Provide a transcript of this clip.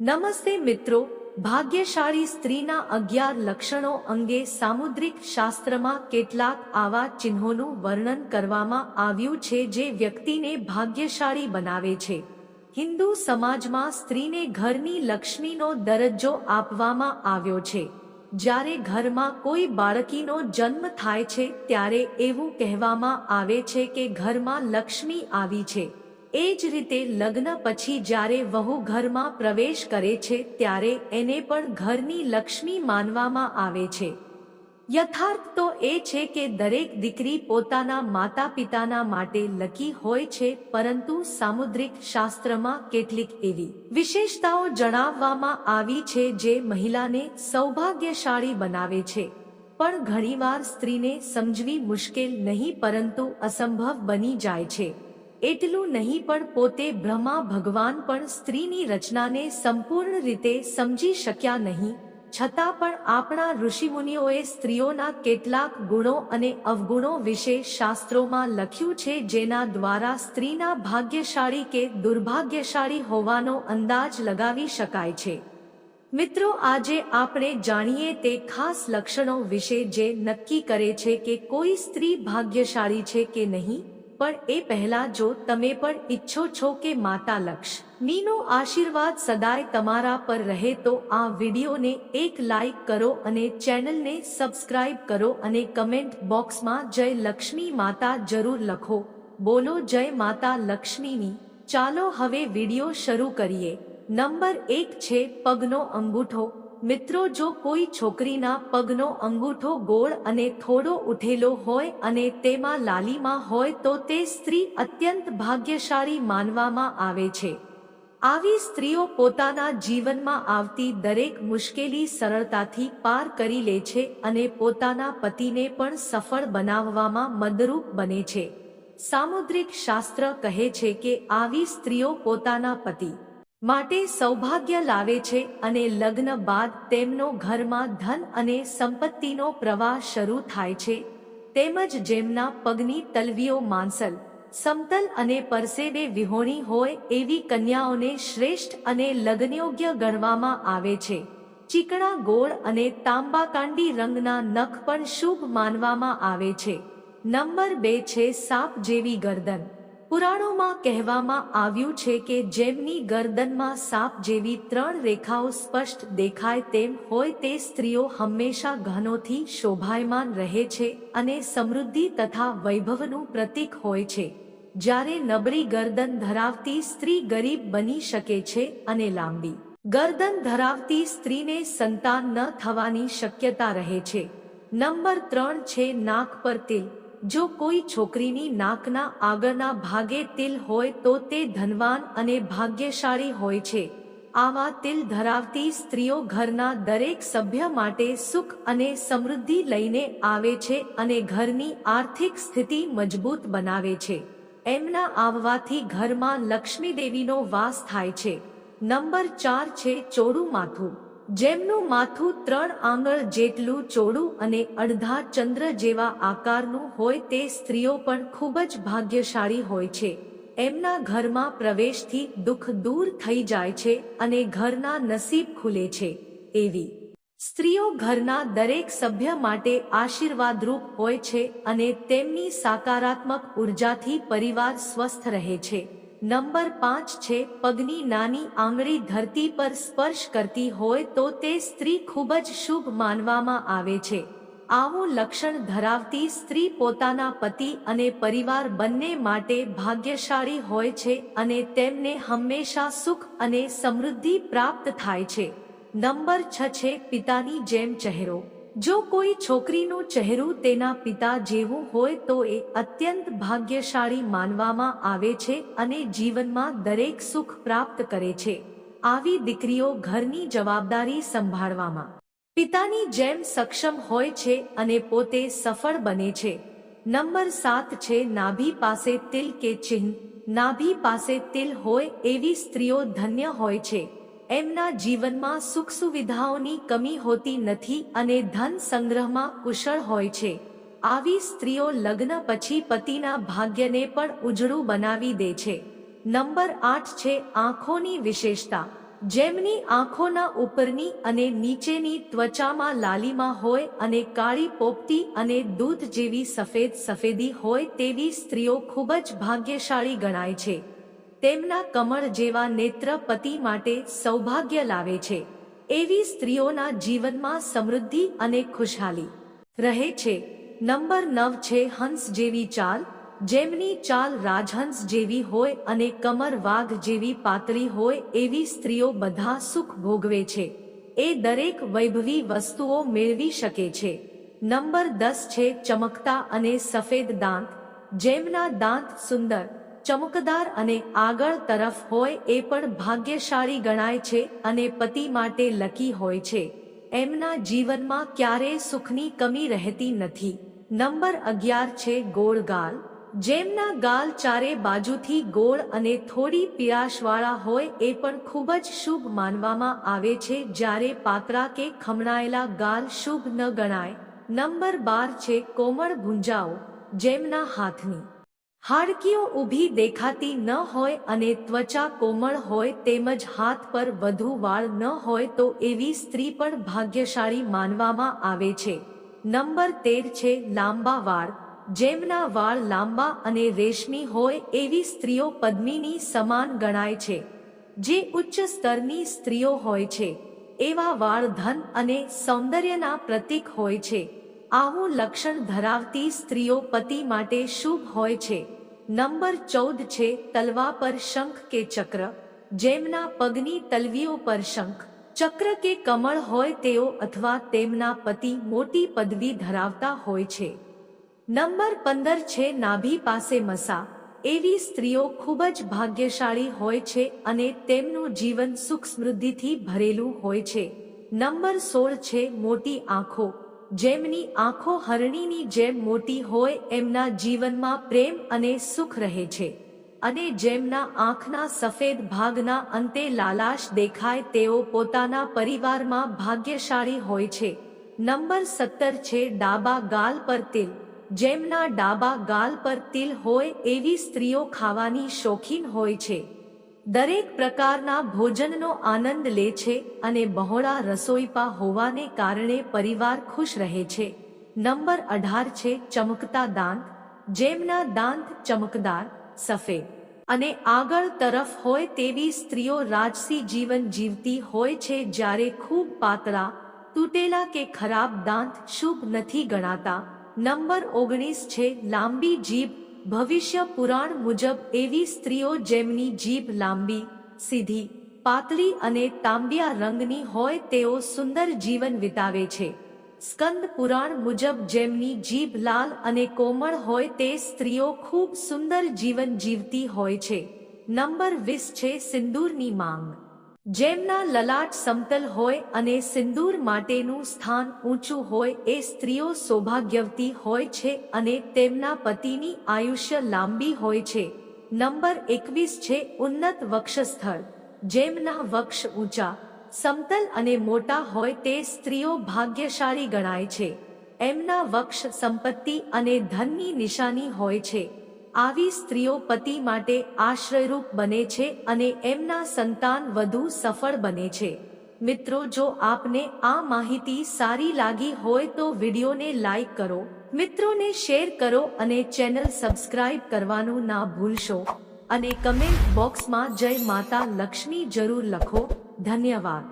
નમસ્તે મિત્રો, ભાગ્યશાળી સ્ત્રીના અગિયાર લક્ષણો અંગે સામુદ્રિક શાસ્ત્રમાં કેટલાક આવા ચિહ્નોનું વર્ણન કરવામાં આવ્યું છે જે વ્યક્તિને ભાગ્યશાળી બનાવે છે. હિન્દુ સમાજમાં સ્ત્રીને ઘરની લક્ષ્મીનો દરજ્જો આપવામાં આવ્યો છે. જ્યારે ઘરમાં કોઈ બાળકીનો જન્મ થાય છે, ત્યારે એવું કહેવામાં આવે છે કે ઘરમાં લક્ષ્મી આવી છે. એ જ રીતે લગ્ન પછી જ્યારે વહુ ઘરમાં પ્રવેશ કરે છે, ત્યારે એને પણ ઘરની લક્ષ્મી માનવામાં આવે છે. યથાર્થ તો એ છે કે દરેક દીકરી પોતાના માતા પિતાના માટે લકી હોય છે, પરંતુ સામુદ્રિક શાસ્ત્રમાં કેટલીક એવી વિશેષતાઓ જણાવવામાં આવી છે જે મહિલાને સૌભાગ્યશાળી બનાવે છે. પણ ઘણીવાર સ્ત્રીને સમજવી મુશ્કેલ નહીં, પરંતુ અસંભવ બની જાય છે. એટલું નહીં પણ પોતે બ્રહ્મા ભગવાન પણ સ્ત્રીની રચનાને સંપૂર્ણ રીતે સમજી શક્યા નહીં, છતાં પણ આપણા ઋષિમુનિઓએ સ્ત્રીઓના કેટલાક ગુણો અને અવગુણો વિશે શાસ્ત્રોમાં લખ્યું છે જેના દ્વારા સ્ત્રીના ભાગ્યશાળી કે દુર્ભાગ્યશાળી હોવાનો અંદાજ લગાવી શકાય છે. મિત્રો, આજે આપણે જાણીએ તે ખાસ લક્ષણો વિશે જે નક્કી કરે છે કે કોઈ સ્ત્રી ભાગ્યશાળી છે કે નહીં. પણ એ પહેલા જો તમે પણ ઈચ્છો છો કે માતા લક્ષ મીનો આશીર્વાદ સદાય તમારા પર રહે તો આ વિડીયોને એક લાઈક કરો અને ચેનલને સબસ્ક્રાઇબ કરો અને કમેન્ટ બોક્સમાં જય લક્ષ્મી માતા જરૂર લખો. બોલો જય માતા લક્ષ્મીની. ચાલો હવે વીડિયો શરૂ કરીએ. નંબર એક છે પગનો અંગૂઠો. મિત્રો, જો કોઈ છોકરીના પગનો અંગૂઠો ગોળ અને થોડો ઉઠેલો હોય અને તેમાં લાલીમાં હોય, તો તે સ્ત્રી અત્યંત ભાગ્યશાળી માનવામાં આવે છે. આવી સ્ત્રીઓ પોતાના જીવનમાં આવતી દરેક મુશ્કેલી સરળતાથી પાર કરી લે છે અને પોતાના પતિને પણ સફળ બનાવવામાં મદરૂપ બને છે. સામુદ્રિક શાસ્ત્ર કહે છે કે, આવી સ્ત્રીઓ પોતાના પતિ માટે સૌભાગ્ય લાવે છે અને લગ્ન બાદ તેમનો ઘરમાં ધન અને સંપત્તિનો પ્રવાહ શરૂ થાય છે. તેમજ જેમના પગની તલવીઓ માંસલ, સમતલ અને પરસેવે વિહોણી હોય એવી કન્યાઓને શ્રેષ્ઠ અને લગ્નયોગ્ય ગણવામાં આવે છે. ચીકણા ગોળ અને તાંબાકાંડી રંગના નખ પણ શુભ માનવામાં આવે છે. નંબર બે છે સાપ જેવી ગરદન. પુરાણોમાં કહેવામાં આવ્યું છે કે જેમની ગરદનમાં સાપ જેવી ત્રણ રેખાઓ સ્પષ્ટ દેખાય તેમ હોય તે સ્ત્રીઓ હંમેશા ઘનોથી શોભાયમાન રહે છે અને સમૃદ્ધિ તથા વૈભવનું પ્રતીક હોય છે. જ્યારે નબળી ગરદન ધરાવતી સ્ત્રી ગરીબ બની શકે છે અને લાંબી ગરદન ધરાવતી સ્ત્રીને સંતાન ન થવાની શક્યતા રહે છે. નંબર ત્રણ છે નાક પર તિલ. જો કોઈ છોકરીની નાકના આગળના ભાગે તિલ હોય તો તે ધનવાન અને ભાગ્યશાળી હોય છે. આવા તિલ ધરાવતી સ્ત્રીઓ ઘરના દરેક સભ્ય માટે સુખ અને સમૃદ્ધિ લઈને આવે છે અને ઘરની આર્થિક સ્થિતિ મજબૂત બનાવે છે. એમના આવવાથી ઘરમાં લક્ષ્મી દેવીનો વાસ થાય છે. નંબર ચાર છે ચોડું માથું. જેમનું માથું ત્રણ આંગળ જેટલું ચોડું અને અડધા ચંદ્ર જેવા આકારનું હોય તે સ્ત્રીઓ પણ ખૂબ જ ભાગ્યશાળી હોય છે. એમના ઘરમાં પ્રવેશથી દુઃખ દૂર થઈ જાય છે અને ઘરના નસીબ ખુલે છે. એવી સ્ત્રીઓ ઘરના દરેક સભ્ય માટે આશીર્વાદરૂપ હોય છે અને તેમની સકારાત્મક ઉર્જાથી પરિવાર સ્વસ્થ રહે છે. નંબર પાંચ છે, પગની નાની આંગળી ધરતી પર સ્પર્શ કરતી હોય તો તે સ્ત્રી ખૂબ જ શુભ માનવામાં આવે છે. આવું લક્ષણ ધરાવતી સ્ત્રી પોતાના પતિ અને પરિવાર બંને માટે ભાગ્યશાળી હોય છે અને તેમને હંમેશા સુખ અને સમૃદ્ધિ પ્રાપ્ત થાય છે. નંબર છ છે, પિતાની જેમ ચહેરો. જો કોઈ છોકરીનું ચહેરું તેના પિતા જેવું હોય તો એ અત્યંત ભાગ્યશાળી માનવામાં આવે છે અને જીવનમાં દરેક સુખ પ્રાપ્ત કરે છે. આવી દીકરીઓ ઘરની જવાબદારી સંભાળવામાં પિતાની જેમ સક્ષમ હોય છે અને પોતે સફળ બને છે. નંબર સાત છે, નાભી પાસે તિલ કે ચિહ્ન. નાભી પાસે તિલ હોય એવી સ્ત્રીઓ ધન્ય હોય છે. એમના જીવનમાં સુખ સુવિધાઓની કમી હોતી નથી અને ધન સંગ્રહમાં કુશળ હોય છે. આવી સ્ત્રીઓ લગ્ન પછી પતિના ભાગ્યને પણ ઉજળું બનાવી દે છે. નંબર આઠ છે આંખોની વિશેષતા. જેમની આંખોના ઉપરની અને નીચેની ત્વચામાં લાલીમાં હોય અને કાળી પોપટી અને દૂધ જેવી સફેદ સફેદી હોય તેવી સ્ત્રીઓ ખૂબ જ ભાગ્યશાળી ગણાય છે. તેમના કમળ જેવા નેત્ર પતિ માટે સૌભાગ્ય લાવે છે. એવી સ્ત્રીઓના જીવનમાં સમૃદ્ધિ અને ખુશહાલી. રહે છે. નંબર નવ છે હંસ જેવી ચાલ, જેમની ચાલ રાજહંસ જેવી હોય અને કમર વાઘ જેવી પાતળી હોય એવી સ્ત્રીઓ બધા સુખ ભોગવે છે. એ દરેક વૈભવી વસ્તુઓ મેળવી શકે છે. નંબર દસ છે ચમકતા અને સફેદ દાંત, જેમના દાંત સુંદર ચમકદાર અને આગળ તરફ હોય એ પણ ભાગ્યશાળી ગણાય છે અને પતિ માટે લકી હોય છે. એમના જીવનમાં ક્યારેય સુખની કમી રહેતી નથી. નંબર અગિયાર છે ગોળ ગાલ. જેમના ગાલ ચારે બાજુથી ગોળ અને થોડી પીળાશવાળા હોય એ પણ ખૂબ જ શુભ માનવામાં આવે છે જ્યારે પાતરા કે ખમણાયેલા ગાલ શુભ ન ગણાય. નંબર બાર છે કોમળ ભૂંજાઓ જેમના હાથની હાડકીઓ ઊભી દેખાતી ન હોય અને ત્વચા કોમળ હોય તેમજ હાથ પર વધુ વાળ ન હોય તો એવી સ્ત્રી પણ ભાગ્યશાળી માનવામાં આવે છે. નંબર તેર છે લાંબા વાળ. જેમના વાળ લાંબા અને રેશમી હોય એવી સ્ત્રીઓ પદ્મિની સમાન ગણાય છે. જે ઉચ્ચ સ્તરની સ્ત્રીઓ હોય છે. એવા વાળ ધન અને સૌંદર્યના પ્રતીક હોય છે. આવું લક્ષણ ધરાવતી સ્ત્રીઓ પતિ માટે શુભ હોય છે. નંબર ચૌદ છે, તલવા પર શંખ કે ચક્ર. જેમના પગની તલવીઓ પર શંખ. ચક્ર કે કમળ હોય તેઓ અથવા તેમના પતિ મોટી પદવી ધરાવતા હોય છે. નંબર પંદર છે, નાભી પાસે મસા. એવી સ્ત્રીઓ ખૂબ જ ભાગ્યશાળી હોય છે અને તેમનું જીવન સુખ સમૃદ્ધિથી ભરેલું હોય છે. નંબર સોળ છે, મોટી આંખો. જેમની આંખો હરણીની જેમ મોટી હોય એમના જીવનમાં પ્રેમ અને સુખ રહે છે. અને જેમના આંખના સફેદ ભાગના અંતે લાલાશ દેખાય તેઓ પોતાના પરિવારમાં ભાગ્યશાળી હોય છે. નંબર સત્તર છે ડાબા ગાલ પર તિલ. જેમના ડાબા ગાલ પર તિલ હોય એવી સ્ત્રીઓ ખાવાની શોખીન હોય છે. દરેક પ્રકારના ભોજનનો આનંદ લે છે અને બહોળા રસોઈપા હોવાને કારણે પરિવાર ખુશ રહે છે. નંબર અઢાર છે, ચમકતા દાંત. જેમના દાંત ચમકદાર, સફેદ અને આગળ તરફ હોય તેવી સ્ત્રીઓ રાજસી જીવન જીવતી હોય છે જ્યારે ખૂબ પાતળા, તૂટેલા કે ખરાબ દાંત શુભ નથી ગણાતા. નંબર ઓગણીસ છે, લાંબી જીભ ભવિષ્ય પુરાણ મુજબ એવી સ્ત્રીઓ જેમની જીભ લાંબી, સીધી, પાતળી અને તાંબિયા રંગની હોય તેઓ સુંદર જીવન વિતાવે છે. સ્કંદ પુરાણ મુજબ જેમની જીભ લાલ અને કોમળ હોય તે સ્ત્રીઓ ખૂબ સુંદર જીવન જીવતી હોય છે. નંબર વીસ છે સિંદૂરની માંગ. જેમના લલાટ સમતલ હોય અને સિંદૂર માટેનું સ્થાન ઊંચું હોય એ સ્ત્રીઓ સૌભાગ્યવતી હોય છે અને તેમના પતિની આયુષ્ય લાંબી હોય છે. નંબર એકવીસ છે ઉન્નત વક્ષસ્થળ. જેમના વક્ષ ઊંચા, સમતલ અને મોટા હોય તે સ્ત્રીઓ ભાગ્યશાળી ગણાય છે. એમના વક્ષ સંપત્તિ અને ધનની નિશાની હોય છે. આવી સ્ત્રીઓ પતિ માટે આશ્રયરૂપ બને છે અને એમના સંતાન વધુ સફળ બને છે. મિત્રો, જો આપને આ માહિતી સારી લાગી હોય તો વિડીયોને લાઈક કરો, મિત્રોને શેર કરો અને ચેનલ સબસ્ક્રાઇબ કરવાનું ના ભૂલશો. અને કમેન્ટ બોક્સમાં જય માતા લક્ષ્મી જરૂર લખો. ધન્યવાદ.